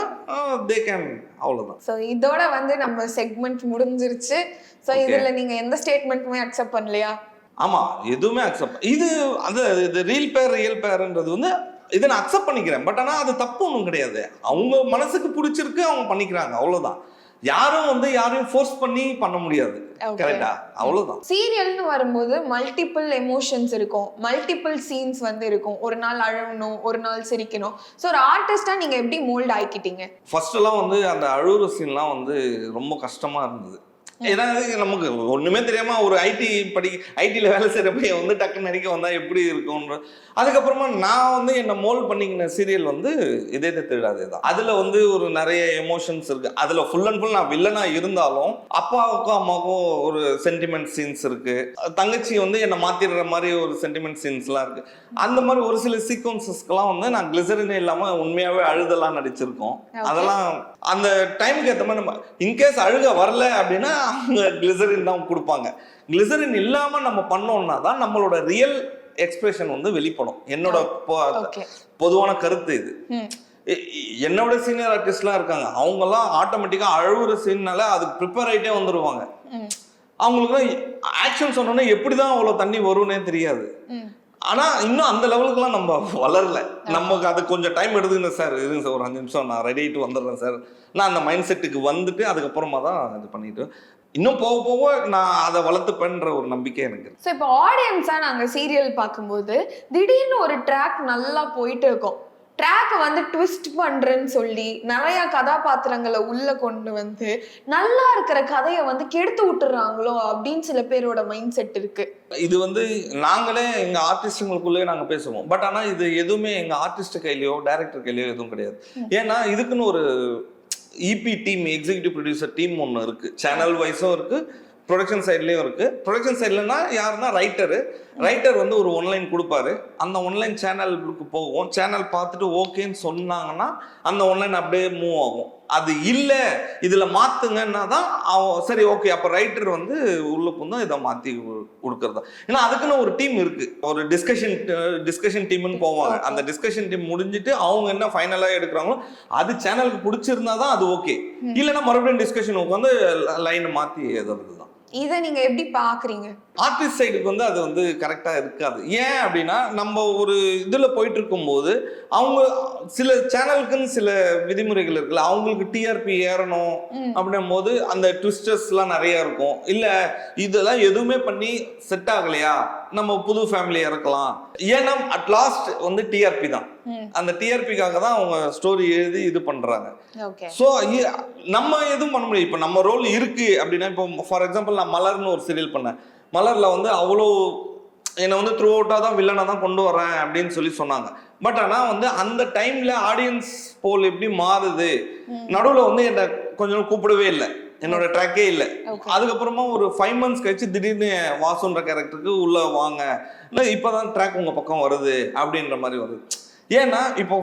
தே கேன் அவ்வளோதான் ஸோ இதோட வந்து நம்ம செக்மெண்ட் முடிஞ்சிருச்சு. ஸோ. இதுல நீங்க எந்த ஸ்டேட்மெண்ட்டுமே அக்செப்ட் பண்ணலையா? ஆமா எதுவுமே அக்செப்ட் இது அது இது ரீல் பேர் ரியல் பேர்ன்றது வந்து இதை நான் அக்செப்ட் பண்ணிக்கிறேன். பட் ஆனால் அது தப்பு ஒன்றும் கிடையாது. அவங்க மனசுக்கு பிடிச்சிருக்கு அவங்க பண்ணிக்கிறாங்க. அவ்வளவுதான். யாரும் வந்து யாரையும் ஃபோர்ஸ் பண்ணி பண்ண முடியாது. கரெக்டா அவ்வளவுதான். சீரியல்னு வரும்போது மல்டிபிள் எமோஷன்ஸ் இருக்கும். மல்டிபிள் சீன்ஸ் வந்து இருக்கும். ஒரு நாள் அழணும் ஒரு நாள் சிரிக்கணும். ஸோ ஒரு ஆர்டிஸ்டா நீங்க எப்படி மோல்ட் ஆக்கிட்டீங்க? ஃபர்ஸ்ட் எல்லாம் வந்து அந்த அழுகுற சீன்லாம் வந்து ரொம்ப கஷ்டமா இருந்தது. ஏன்னா நமக்கு ஒண்ணுமே தெரியாம ஒரு ஐடி படி ஐடியில் வேலை செய்கிற பையன் வந்து டக்குன்னு நடிக்க வந்தா எப்படி இருக்கும்ன்ற. அதுக்கப்புறமா நான் வந்து என்னை மோல்ட் பண்ணிக்கின சீரியல் வந்து இதே திருடாதே தான். அதுல வந்து ஒரு நிறைய எமோஷன்ஸ் இருக்கு. அதுல ஃபுல் அண்ட் ஃபுல் நான் வில்லனா இருந்தாலும் அப்பாவுக்கும் அம்மாவுக்கும் ஒரு சென்டிமெண்ட் சீன்ஸ் இருக்கு. தங்கச்சி வந்து என்னை மாத்திடுற மாதிரி ஒரு சென்டிமெண்ட் சீன்ஸ்லாம் இருக்கு. அந்த மாதிரி ஒரு சில சீக்வன்சஸ்க்கெல்லாம் வந்து நான் கிளிசரினே இல்லாம உண்மையாவே அழுதெல்லாம் நடிச்சிருக்கோம். அதெல்லாம் அந்த டைமுக்கு ஏற்ற மாதிரி நம்ம இன்கேஸ் அழுக வரல அப்படின்னா அவங்க கிளிசரின் தான் கொடுப்பாங்க. கிளிசரின் இல்லாம நம்ம பண்ணோம்னா தான் நம்மளோட ரியல் எக்ஸ்பிரஷன் வந்து வெளிப்படும். என்னோட பொதுவான கருத்து இது. என்னோட சீனியர் ஆர்டிஸ்ட்லாம் இருக்காங்க. அவங்கெல்லாம் ஆட்டோமேட்டிக்காக அழுகுற சீன்னால அதுக்கு ப்ரிப்பேர் ஆகிட்டே வந்துருவாங்க. ம். அவங்களுக்கு ஆக்ஷன் சொன்னோன்னே எப்படி தான் அவ்வளோ தண்ணி வரும்னே தெரியாது. ம். ஆனா இன்னும் அந்த லெவலுக்குலாம் நம்ம வளரல. நமக்கு அது கொஞ்சம் டைம் எடுத்துக்கணும் சார் இருங்க சார் ஒரு அஞ்சு நிமிஷம் நான் ரெடி ஆகிட்டு வந்துடுறேன் சார் நான் அந்த மைண்ட் செட்டுக்கு வந்துட்டு அதுக்கப்புறமா தான் இது பண்ணிட்டு இன்னும் போக போக நான் அதை வளர்த்துப்பேன்ற ஒரு நம்பிக்கை எனக்கு. ஸோ இப்போ ஆடியன்ஸா நாங்க சீரியல் பார்க்கும்போது திடீர்னு ஒரு ட்ராக் நல்லா போயிட்டு இருக்கும். ட்ராக்கை வந்து ட்விஸ்ட் பண்றேன்னு சொல்லி நிறைய கதாபாத்திரங்களை உள்ள கொண்டு வந்து நல்லா இருக்கிற கதையை வந்து கெடுத்து விட்டுறாங்களோ அப்படின்னு சில பேரோட மைண்ட் செட் இருக்கு. இது வந்து நாங்களே எங்க ஆர்டிஸ்டுங்களுக்குள்ளேயே நாங்க பேசுவோம். பட் ஆனா இது எதுவுமே எங்க ஆர்டிஸ்ட் கையிலயோ டைரக்டர் கையிலயோ எதுவும் கிடையாது. ஏன்னா இதுக்குன்னு ஒரு EP team executive producer team ஒன்று இருக்குது சேனல் வைஸும் இருக்குது ப்ரொடக்ஷன் சைட்லேயும் இருக்கு. ப்ரொடக்ஷன் சைட்லனா யாருன்னா ரைட்டரு ரைட்டர் வந்து ஒரு ஒன்லைன் கொடுப்பாரு. அந்த ஒன்லைன் சேனலுக்கு போகும். சேனல் பார்த்துட்டு ஓகேன்னு சொன்னாங்கன்னா அந்த ஒன்லைன் அப்படியே மூவ் ஆகும். அது இல்லை இதில் மாற்றுங்கன்னா தான் அவன் சரி ஓகே அப்போ ரைட்டர் வந்து உள்ள புந்தா இதை மாற்றி கொடுக்கறதா. ஏன்னா அதுக்குன்னு ஒரு டீம் இருக்கு. ஒரு டிஸ்கஷன் டிஸ்கஷன் டீம்னு போவாங்க. அந்த டிஸ்கஷன் டீம் முடிஞ்சிட்டு அவங்க என்ன ஃபைனலாக எடுக்கிறாங்களோ அது சேனலுக்கு பிடிச்சிருந்தா தான் அது ஓகே இல்லைன்னா மறுபடியும் டிஸ்கஷன் உட்காந்து லைனை மாற்றி எதாவது இதை நீங்க எப்படி பாக்குறீங்க? ஆர்டிஸ்ட் சைடுக்கு வந்து அது வந்து கரெக்டாக இருக்காது. ஏன் அப்படின்னா நம்ம ஒரு இதில் போயிட்டு இருக்கும்போது அவங்க சில சேனலுக்குன்னு சில விதிமுறைகள் இருக்குல்ல அவங்களுக்கு டிஆர்பி ஏறணும். அப்படின்னும் போது அந்த ட்விஸ்டர்ஸ்லாம் நிறைய இருக்கும். இல்லை இதெல்லாம் எதுவுமே பண்ணி செட் ஆகலையா? நம்ம புது ஃபேமிலி இறக்கலாம். ஏன்னா அட் லாஸ்ட் வந்து டிஆர்பி தான். அந்த டிஆர்பிக்காக தான் அவங்க ஸ்டோரி எழுதி இது பண்ணுறாங்க ஓகே ஸோ நம்ம எதுவும் பண்ண முடியாது. இப்போ நம்ம ரோல் இருக்கு அப்படின்னா இப்போ ஃபார் எக்ஸாம்பிள் நான் மலர்னு ஒரு சீரியல் பண்ணேன். மலர்ல வந்து அவ்வளோ என்னை வந்து த்ரூ அவுட்டாக தான் வில்லனை தான் கொண்டு வரேன் அப்படின்னு சொல்லி சொன்னாங்க. பட் ஆனால் வந்து அந்த டைம்ல ஆடியன்ஸ் போல் எப்படி மாறுது? நடுவில் வந்து என்னை கொஞ்சம் கூப்பிடவே இல்லை. என்னோட ட்ராக்கே இல்லை. அதுக்கப்புறமா ஒரு ஃபைவ் மந்த்ஸ் கழிச்சு திடீர்னு வாசுன்ற கேரக்டருக்கு உள்ள வாங்க. இல்லை இப்போதான் ட்ராக் உங்க பக்கம் வருது அப்படின்ற மாதிரி வருது. ஏன்னா இப்போ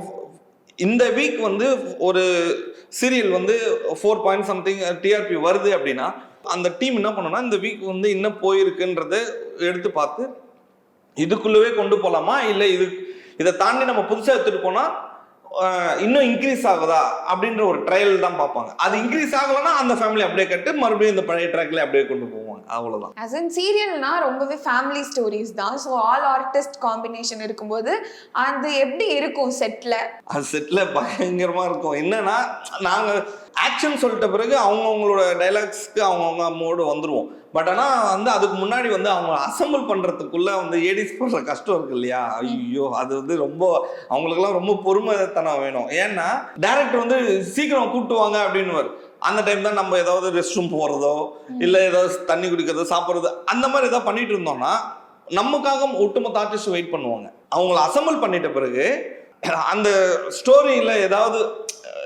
இந்த வீக் வந்து ஒரு சீரியல் வந்து ஃபோர் பாயிண்ட் சம்திங் டிஆர்பி வருது அப்படின்னா அந்த டீம் என்ன பண்ணணும்னா இந்த வீக் வந்து என்ன போயிருக்குன்றத எடுத்து பார்த்து இதுக்குள்ளவே கொண்டு போகலாமா இல்லை இது இதை தாண்டி நம்ம புதுசாக எடுத்துட்டு போனால் இன்னும் இன்க்ரீஸ் ஆகுதா? அப்படின்ற ஒரு ட்ரையல் தான் பார்ப்பாங்க. அது இன்க்ரீஸ் ஆகலைன்னா அந்த ஃபேமிலி அப்படியே கட்டு மறுபடியும் இந்த பழைய ட்ராக்ல அப்படியே கொண்டு போவாங்க. அவ்வளவுதான். ஆஸ் இன் சீரியல்னா ரொம்பவே ஃபேமிலி ஸ்டோரிஸ் தான். ஸோ ஆல் ஆர்டிஸ்ட் காம்பினேஷன் இருக்கும்போது அது எப்படி இருக்கும் செட்டில் அது செட்டில் பயங்கரமா இருக்கும். என்னன்னா நாங்க ஆக்ஷன் சொல்லிட்ட பிறகு அவங்கவுங்களோட டைலாக்ஸ்க்கு அவங்கவுங்க மோடு வந்துருவோம். பட் ஆனா வந்து அதுக்கு முன்னாடி வந்து அவங்க அசம்பிள் பண்றதுக்குள்ள வந்து ஏடிஸ் பண்ற கஷ்டம் இருக்கு இல்லையா? ஐயோ அது வந்து ரொம்ப அவங்களுக்குலாம் ரொம்ப பொறுமைத்தனம் வேணும். ஏன்னா டேரக்டர் வந்து சீக்கிரம் கூப்பிட்டு வாங்க அப்படின்னு அந்த டைம் தான் நம்ம ஏதாவது ரெஸ்ட் ரூம் போறதோ இல்ல ஏதாவது தண்ணி குடிக்கிறதோ சாப்பிட்றது அந்த மாதிரி ஏதாவது பண்ணிட்டு இருந்தோம்னா நமக்காக ஒட்டுமொத்த ஆர்டிஸ்ட் வெயிட் பண்ணுவாங்க. அவங்கள அசம்பிள் பண்ணிட்ட பிறகு அந்த ஸ்டோரியில ஏதாவது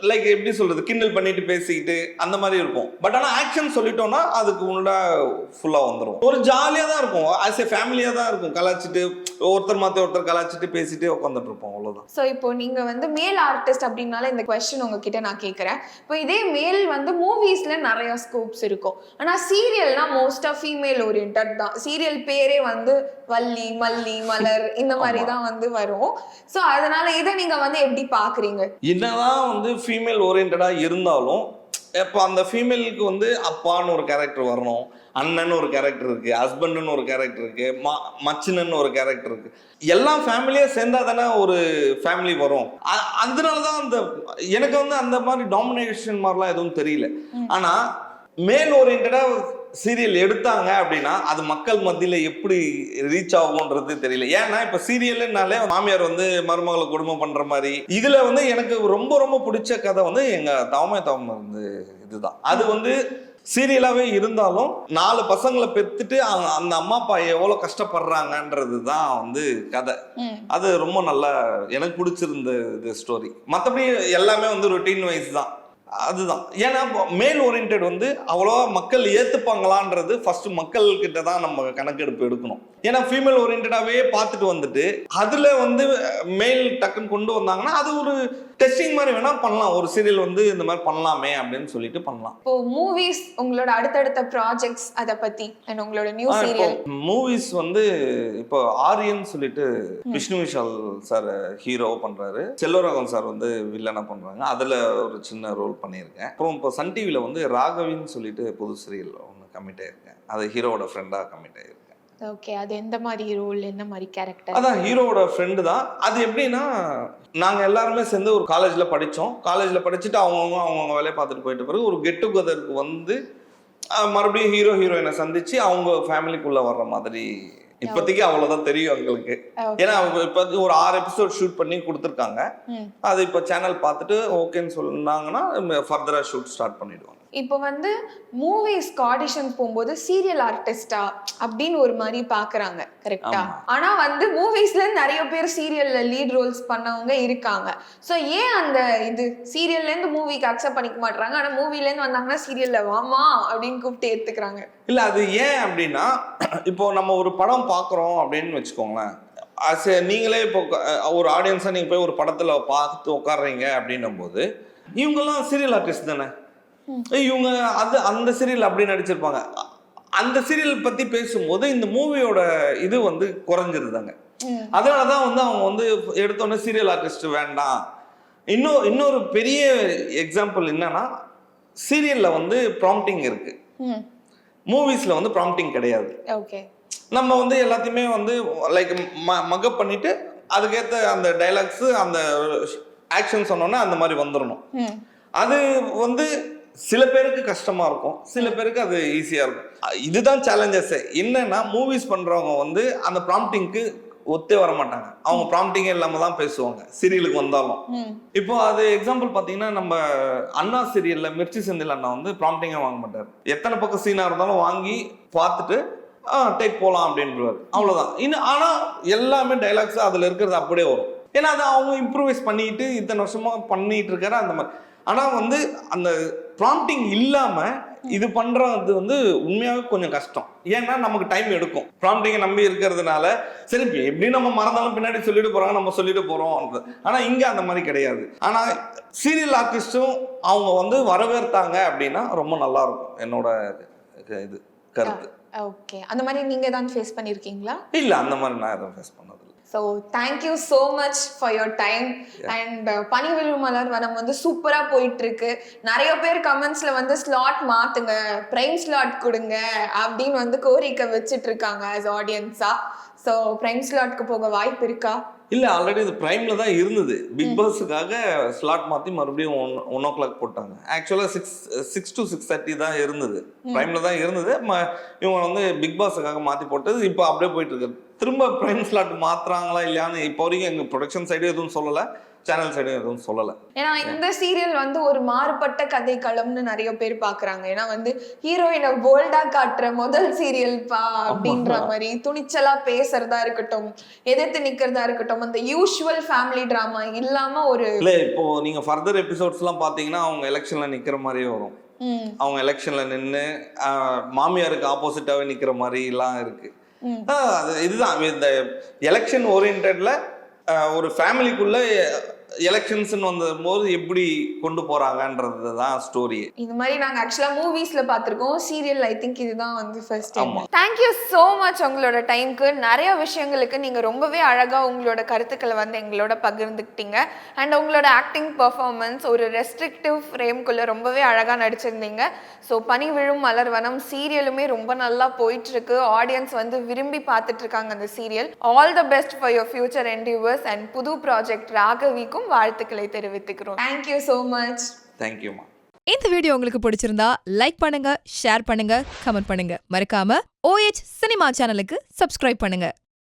லைக் எப்படி சொல்றது கிண்டல் பண்ணிட்டு பேசிக்கிட்டு அந்த மாதிரி இருக்கும். பட் ஆனால் ஆக்ஷன் சொல்லிட்டோம்னா அதுக்கு உள்ள ஃபுல்லாக வந்துடும் ஒரு ஜாலியாக தான் இருக்கும். ஆஸ் ஏ ஃபேமிலியாக தான் இருக்கும். கலாச்சிட்டு ஒருத்தர் மாற்றி ஒருத்தர் கலாச்சிட்டு பேசிட்டு உட்காந்துட்டு இருப்போம் அவ்வளோதான் ஸோ இப்போ நீங்கள் வந்து மேல் ஆர்டிஸ்ட் அப்படின்னால இந்த கொஸ்டின் உங்ககிட்ட நான் கேட்குறேன் இப்போ இதே மேல் வந்து மூவிஸில் நிறைய ஸ்கோப்ஸ் இருக்கும். ஆனால் சீரியல்னா மோஸ்ட்டாக ஃபீமேல் ஓரியன்ட் தான். சீரியல் பேரே வந்து வள்ளி மல்லி மலர் இந்த மாதிரி தான் வந்து வரும். ஸோ அதனால இதை நீங்க வந்து எப்படி பாக்குறீங்க? என்னதான் வந்து ஃபீமேல் ஓரியன்டா இருந்தாலும் இப்போ அந்த ஃபீமேலுக்கு வந்து அப்பான்னு ஒரு கேரக்டர் வரணும் அண்ணன் ஒரு கேரக்டர் இருக்கு ஹஸ்பண்டுன்னு ஒரு கேரக்டர் இருக்கு ம மச்சினன்னு ஒரு கேரக்டர் இருக்கு. எல்லாம் ஃபேமிலியா சேர்ந்தா தானே ஒரு ஃபேமிலி வரும். அதனால தான் அந்த எனக்கு வந்து அந்த மாதிரி டாமினேஷன் மாதிரிலாம் எதுவும் தெரியல. ஆனா மேல் ஓரியன்டா சீரியல் எடுத்தாங்க அப்படின்னா அது மக்கள் மத்தியில எப்படி ரீச் ஆகும்ன்றது தெரியல. ஏன்னா இப்ப சீரியல்னாலே மாமியார் வந்து மருமகளை குடும்பம் பண்ற மாதிரி. இதுல வந்து எனக்கு ரொம்ப ரொம்ப பிடிச்ச கதை வந்து எங்க தவமே தவம் வந்து இதுதான். அது வந்து சீரியலாவே இருந்தாலும் நாலு பசங்களை பெத்துட்டு அவங்க- அந்த அம்மா அப்பா எவ்வளவு கஷ்டப்படுறாங்கன்றது தான் வந்து கதை. அது ரொம்ப நல்லா எனக்கு பிடிச்சிருந்த இது ஸ்டோரி மற்றபடி எல்லாமே வந்து ரொட்டீன் வைஸ் தான். அதுதான். ஏன்னா மேல் ஓரியன்ட் வந்து அவ்வளோவா மக்கள் ஏற்றுப்பாங்களான்றது ஃபர்ஸ்ட் மக்கள்கிட்ட தான் நம்ம கணக்கெடுப்பு எடுக்கணும். ஏன்னா ஃபீமேல் ஓரியன்டாகவே பார்த்துட்டு வந்துட்டு அதில் வந்து மேல் டக்குன்னு கொண்டு வந்தாங்கன்னா அது ஒரு டெஸ்டிங் மாதிரி வேணா பண்ணலாம். ஒரு சீரியல் வந்து இந்த மாதிரி பண்ணலாமே அப்படின்னு சொல்லிட்டு பண்ணலாம். இப்போ மூவிஸ் உங்களோட அடுத்தடுத்த ப்ராஜெக்ட்ஸ் அதை பத்தி அண்ட் உங்களோட நியூ சீரியல் மூவிஸ் வந்து இப்போ ஆரியன் சொல்லிட்டு விஷ்ணு விஷால் சார் ஹீரோ பண்றாரு. செல்வராகவன் சார் வந்து வில்லனா பண்றாங்க. அதுல ஒரு சின்ன ரோல் பண்ணியிருக்கேன். அப்புறம் இப்போ சன் டிவில வந்து ராகவின்னு சொல்லிட்டு புது சீரியல் ஒன்று கமிட் ஆயிருக்கேன். அது ஹீரோவோட ஃப்ரெண்டா கமிட் ஆயிருக்கேன். ஓகே அது எந்த மாதிரி ரோல் என்ன மாதிரி கேரக்டர் அதான் ஹீரோவோட ஃப்ரெண்டு தான். அது எப்படின்னா நாங்கள் எல்லாருமே சேர்ந்து ஒரு காலேஜில் படித்தோம் காலேஜில் படிச்சுட்டு அவங்கவுங்க அவங்கவுங்க வேலையை பார்த்துட்டு போயிட்ட பிறகு ஒரு கெட் டுகெதருக்கு வந்து மறுபடியும் ஹீரோ ஹீரோயினை சந்திச்சு அவங்க ஃபேமிலிக்குள்ள வர்ற மாதிரி. இப்போதைக்கு அவ்வளோதான் தெரியும் எங்களுக்கு. ஏன்னா அவங்க இப்போ ஒரு ஆறு எபிசோட் ஷூட் பண்ணி கொடுத்துருக்காங்க. அது இப்போ சேனல் பார்த்துட்டு ஓகேன்னு சொன்னாங்கன்னா ஃபர்தராக ஷூட் ஸ்டார்ட் பண்ணிடுவாங்க. இப்போ வந்து மூவிஸ்க்கு ஆடிஷன் போகும்போது சீரியல் ஆர்டிஸ்டா அப்படின்னு ஒரு மாதிரி பாக்குறாங்க கரெக்டா. ஆனா வந்து மூவிஸ்ல நிறைய பேர் சீரியல்ல லீட் ரோல்ஸ் பண்ணவங்க இருக்காங்க. சோ ஏன் அந்த இது சீரியல்ல இருந்து மூவிக்கு அக்செப்ட் பண்ணிக்க மாட்டாங்க ஆனா மூவில இருந்து வந்தாங்கன்னா சீரியல்ல வாமா? அப்படின்னு கூப்பிட்டு ஏத்துக்கிறாங்க. இல்லை அது ஏன் அப்படின்னா *clears throat* இப்போ நம்ம ஒரு படம் பார்க்குறோம் அப்படின்னு வச்சுக்கோங்களேன். A நீங்களே இப்போ ஒரு ஆடியன்ஸாக நீங்கள் போய் ஒரு படத்தில் பார்த்து உட்காடுறீங்க அப்படின்னும் போது இவங்கெல்லாம் சீரியல் ஆர்டிஸ்ட் தானே? இவங்க அது அந்த சீரியல் அப்படி நடிச்சிருப்பாங்க. அந்த சீரியல் பற்றி பேசும்போது இந்த மூவியோட இது வந்து குறைஞ்சிருந்தாங்க ம். அதனால தான் வந்து அவங்க வந்து எடுத்தோடனே சீரியல் ஆர்டிஸ்ட் வேண்டாம். இன்னும் இன்னொரு பெரிய எக்ஸாம்பிள் என்னன்னா சீரியலில் வந்து ப்ராம்ப்டிங் இருக்கு. மூவிஸில் வந்து ப்ராம்ப்டிங் கிடையாது. நம்ம வந்து எல்லாத்தையுமே வந்து லைக் மக்கப் பண்ணிட்டு அதுக்கேற்ற அந்த டைலாக்ஸு அந்த ஆக்ஷன் சொன்னோன்னே அந்த மாதிரி வந்துடணும் அது வந்து சில பேருக்கு கஷ்டமா இருக்கும் சில பேருக்கு அது ஈஸியா இருக்கும். இதுதான் சேலஞ்சஸ் என்னன்னா மூவிஸ் பண்றவங்க வந்து அந்த ப்ராம்ப்டிங்க்கு ஒத்தே வர மாட்டாங்க. அவங்க ப்ராம்ப்டிங்கே இல்லாம தான் பேசுவாங்க சீரியலுக்கு வந்தாலும். இப்போ அது எக்ஸாம்பிள் பார்த்தீங்கன்னா நம்ம அண்ணா சீரியல்ல மிர்ச்சி செந்தில் அண்ணா வந்து ப்ராம்ப்டிங்கே வாங்க மாட்டார். எத்தனை பக்கம் சீனா இருந்தாலும் வாங்கி பார்த்துட்டு ஆ டேக் போகலாம் அப்படின்றவார் அவ்வளோதான் இன்னும் ஆனால் எல்லாமே டைலாக்ஸ் அதில் இருக்கிறது அப்படியே வரும். ஏன்னா அதை அவங்க இம்ப்ரூவைஸ் பண்ணிட்டு இத்தனை வருஷமா பண்ணிட்டு இருக்காரு அந்த மாதிரி. ஆனால் வந்து அந்த ப்ராம்ப்டிங் இல்லாமல் இது பண்றது வந்து உண்மையாவே கொஞ்சம் கஷ்டம். ஏன்னா நமக்கு டைம் எடுக்கும். ப்ராம்ப்டிங்கை நம்பி இருக்கிறதுனால சரி இப்ப எப்படி நம்ம மறந்தாலும் பின்னாடி சொல்லிட்டு போறாங்க நம்ம சொல்லிட்டு போறோம் ஆனா இங்க அந்த மாதிரி கிடையாது. ஆனா சீரியல் ஆர்டிஸ்டும் அவங்க வந்து வரவேற்றாங்க அப்படின்னா ரொம்ப நல்லா இருக்கும் என்னோட இது கருத்து. ஓகே. அந்த மாதிரி நீங்க தான் ஃபேஸ் பண்ணிருக்கீங்களா? இல்ல அந்த மாதிரி நான் எதுவும் ஃபேஸ் பண்ணதில்லை. So thank you so much for your time and பனி விழும் மலர் வனம் வந்து சூப்பராக போயிட்டு இருக்கு நிறைய பேர் கமெண்ட்ஸ்ல வந்து ஸ்லாட் மாத்துங்க பிரைம் ஸ்லாட் கொடுங்க அப்படின்னு வந்து கோரிக்கை வச்சுட்டு இருக்காங்க ஆஸ் ஆடியன்ஸா ஸோ பிரைம் ஸ்லாட்க்கு போக வாய்ப்பு இருக்கா? இல்ல ஆல்ரெடி இது பிரைம்ல தான் இருந்தது. பிக் பாஸுக்காக ஸ்லாட் மாத்தி மறுபடியும் ஒன் ஒன் ஓ கிளாக் போட்டாங்க ஆக்சுவலா six six to six thirty தான் இருந்தது. பிரைம்ல தான் இருந்தது. ம- இவங்க வந்து பிக் பாஸுக்காக மாத்தி போட்டது. இப்போ அப்படியே போயிட்டு இருக்கு திரும்ப பிரைம் ஸ்லாட் மாத்துறாங்களா இல்லையான்னு இப்போ வரைக்கும் எங்க ப்ரொடக்ஷன் சைடு எதுவும் சொல்லல சேனல் சைடும் எதுவும் சொல்லல. ஏன்னா இந்த சீரியல் வந்து ஒரு மாறுபட்ட கதை களம்னு நிறைய பேர் பாக்குறாங்க. ஏன்னா வந்து ஹீரோயினை போல்டா காட்டுற முதல் சீரியல் பா அப்படின்ற மாதிரி துணிச்சலா பேசுறதா இருக்கட்டும் எதிர்த்து நிக்கிறதா இருக்கட்டும் அந்த யூஷுவல் ஃபேமிலி டிராமா இல்லாம ஒரு இல்ல இப்போ நீங்க ஃபர்தர் எபிசோட்ஸ்லாம் பாத்தீங்கன்னா அவங்க எலெக்ஷன்ல நிக்கிற மாதிரியே வரும். அவங்க எலெக்ஷன்ல நின்று மாமியாருக்கு ஆப்போசிட்டாவே நிக்கிற மாதிரி எல்லாம் இருக்கு. இதுதான். இந்த எலெக்ஷன் ஓரியன்டில் ஒரு ஃபேமிலிக்குள்ள எலெக்ஷன்ஸ்னு வந்தபோது எப்படி கொண்டு போறாங்கன்றது தான் ஸ்டோரி இந்த மாதிரி நாங்க ஆக்சுவலா மூவிஸ்ல பார்த்திருக்கோம். சீரியல் ஐ திங்க் இதுதான் வந்து ஃபர்ஸ்ட் ஆமா. தேங்க் யூ so மச் உங்களோட டைம்க்கு நிறைய விஷயங்களுக்கு நீங்க ரொம்பவே அழகா உங்களோட கருத்துக்களை வந்து எங்களோட பகிர்ந்துக்கிட்டீங்க. அண்ட் உங்களோட ஆக்டிங் பெர்ஃபார்மன்ஸ் ஒரு ரெஸ்ட்ரிக்டிவ் ஃப்ரேம்குள்ள ரொம்பவே அழகா நடிச்சிருந்தீங்க. ஸோ பனி விழும் மலர்வனம் சீரியலுமே ரொம்ப நல்லா போயிட்டு இருக்கு ஆடியன்ஸ் வந்து விரும்பி பார்த்துட்டு இருக்காங்க அந்த serial all the best for your future endeavours and புது ப்ராஜெக்ட் ராகவிக்கும். வாழ்த்துக்களை தெரிவித்துக்கிறோம். தேங்க்யூ ஸோ மச் தேங்க்யூமா இந்த வீடியோ உங்களுக்கு பிடிச்சிருந்தா லைக் பண்ணுங்க ஷேர் பண்ணுங்க கமெண்ட் பண்ணுங்க. மறக்காம ஓஎச் சினிமா சேனலுக்கு சப்ஸ்கிரைப் பண்ணுங்க.